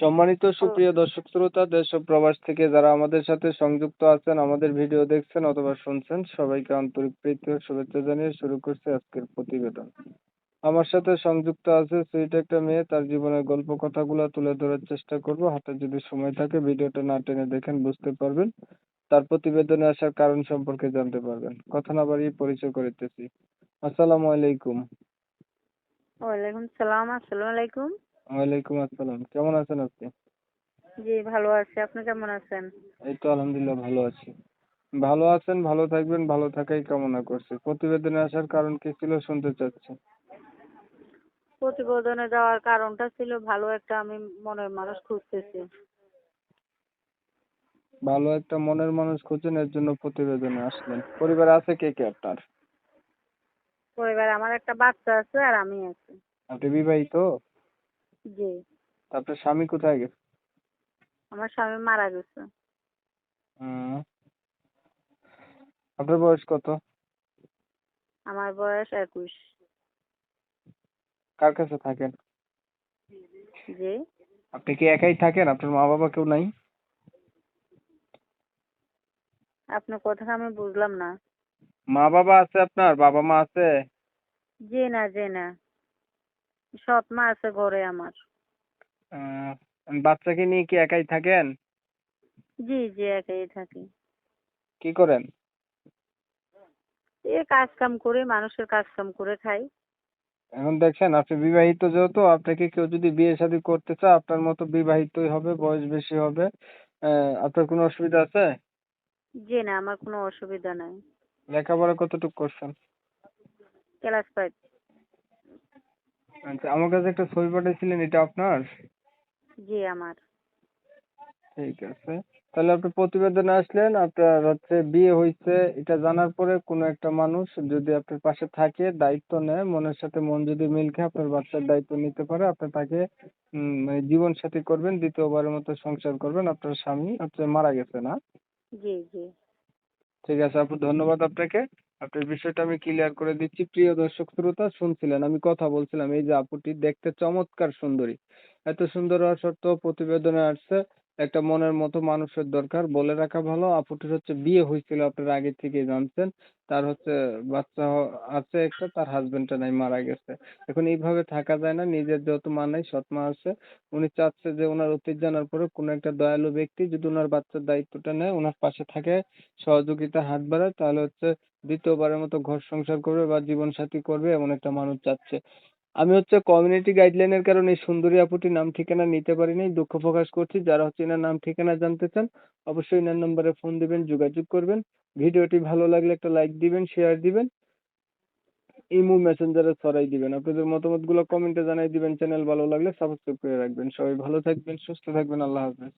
সম্মানিত সুপ্রিয় দর্শক শ্রোতা দেশ ও প্রবাস থেকে যারা আমাদের সাথে সংযুক্ত আছেন আমাদের ভিডিও দেখছেন অথবা শুনছেন সবাইকে আন্তরিক প্রীতি ও শুভেচ্ছা জানিয়ে শুরু করছি আজকের প্রতিবেদন। আমার সাথে সংযুক্ত আছে সুইট একটা মেয়ে তার জীবনের গল্প কথাগুলো তুলে ধরার চেষ্টা করব। হাতে যদি সময় থাকে ভিডিওটা না টেনে দেখেন বুঝতে পারবেন। তার প্রতিবেদনে আসার কারণ সম্পর্কে জানতে পারবেন। কথা না বাড়িয়ে পরিচয় করিতেছি। আসসালামু আলাইকুম। ওয়ালাইকুম সালাম আসসালামু আলাইকুম। ওয়ালাইকুম আসসালাম। কেমন আছেন আপনি? জি ভালো আছি। আপনি কেমন আছেন? এই তো আলহামদুলিল্লাহ ভালো আছি। ভালো আছেন ভালো থাকবেন ভালো থাকাই কামনা করছি। প্রতিবেদনে আসার কারণ কি ছিল শুনতে চাচ্ছি। প্রতিবেদনে যাওয়ার কারণটা ছিল ভালো একটা আমি মনের মানুষ খুঁজতেছি। ভালো একটা মনের মানুষ খুঁজছেন এর জন্য প্রতিবেদনে আসলেন। পরিবারে আছে কে কে আপনার? পরিবারে আমার একটা বাচ্চা আছে আর আমি আছি। আপনি বিবাহিত? জি। আপনার স্বামী কোথায় গেছে? আমার স্বামী মারা গেছে। আপনার বয়স কত? আমার বয়স একুশ। কার কাছে থাকেন? জি। আপনি কি একাই থাকেন? আপনার মা বাবা কেউ নাই? আপনার কথা আমি বুঝলাম না। মা বাবা আছে আপনার? বাবা মা আছে? জি না জি না। সৎ মা আছে ঘরে আমার। বাচ্চাকে নিয়ে কি একাই থাকেন? জি জি একাই থাকি। কি করেন? এ কাজ কাম করে মানুষের কাজ কাম করে খাই। এখন দেখছেন আপনি বিবাহিত যেহেতু আপনাকে কেউ যদি বিয়ে শাদী করতে চায় আপনার মতো বিবাহিতই হবে বয়স বেশি হবে। আহ, আপনার কোনো অসুবিধা আছে? জি না আমার কোনো অসুবিধা নাই। লেখাপড়া কতটুকু করছেন? Class five. আচ্ছা আমার কাছে একটা ছবি পাঠিয়েছিলেন এটা আপনার? জি আমার। ঠিক আছে। তাহলে আপনি প্রতিবেদনে আসলেন আপনার হচ্ছে বিয়ে হয়েছে এটা জানার পরে কোনো একটা মানুষ যদি আপনার পাশে থাকে দায়িত্ব নেয় মনের সাথে মন যদি মিল খায় আপনার বাচ্চার দায়িত্ব নিতে পারে আপনি তাকে মানে জীবন সাথী করবেন দ্বিতীয়বারের মতো সংসার করবেন আপনার স্বামী হচ্ছে মারা গেছে না? জি জি। ঠিক আছে আপু ধন্যবাদ আপনাকে। আপনার বিষয়টা আমি ক্লিয়ার করে দিচ্ছি। প্রিয় দর্শক, শ্রোতা, শুনছিলেন, আমি কথা বলছিলাম, এই যে আপুটি দেখতে চমৎকার সুন্দরী। এত সুন্দর হওয়া সত্ত্বেও প্রতিবেদনে আসছে একটা মনের মতো মানুষের দরকার। বলে রাখা ভালো। আপুটির হচ্ছে বিয়ে হয়েছিল, আপনারা আগে থেকেই জানছেন। তার হচ্ছে বাচ্চা আছে একটা, তার হাজবেন্ডটা নাই, মারা গেছে। এখন এইভাবে থাকা যায় না। নিজের যেহেতু মা নাই, সৎ মা আছে। উনি চাচ্ছে যে ওনার অতীত জানার পরে কোনো একটা দয়ালু ব্যক্তি যদি ওনার বাচ্চার দায়িত্বটা নেয় ওনার পাশে থাকে, সহযোগিতা হাত বাড়ায়, তাহলে হচ্ছে দ্বিতীয়বারের মতো ঘর সংসার করবে বা জীবন সাথী করবে, এমন একটা মানুষ চাচ্ছে। আমি হচ্ছে কমিউনিটি গাইডলাইনের কারণে সুন্দরী আপুটির নাম ঠিকানা নিতে পারিনি, দুঃখ প্রকাশ করছি। যারা হচ্ছে এনার নাম ঠিকানা জানতে চান, অবশ্যই এনার নম্বরে ফোন দিবেন, যোগাযোগ করবেন। ভিডিওটি ভালো লাগলে একটা লাইক দিবেন শেয়ার দিবেন। ইমো মেসেঞ্জারে ছড়াই দিবেন। আপনাদের মতামতগুলো কমেন্টে জানাই দিবেন। চ্যানেল ভালো লাগলে সাবস্ক্রাইব করে রাখবেন। সবাই ভালো থাকবেন, সুস্থ থাকবেন। আল্লাহ হাফেজ।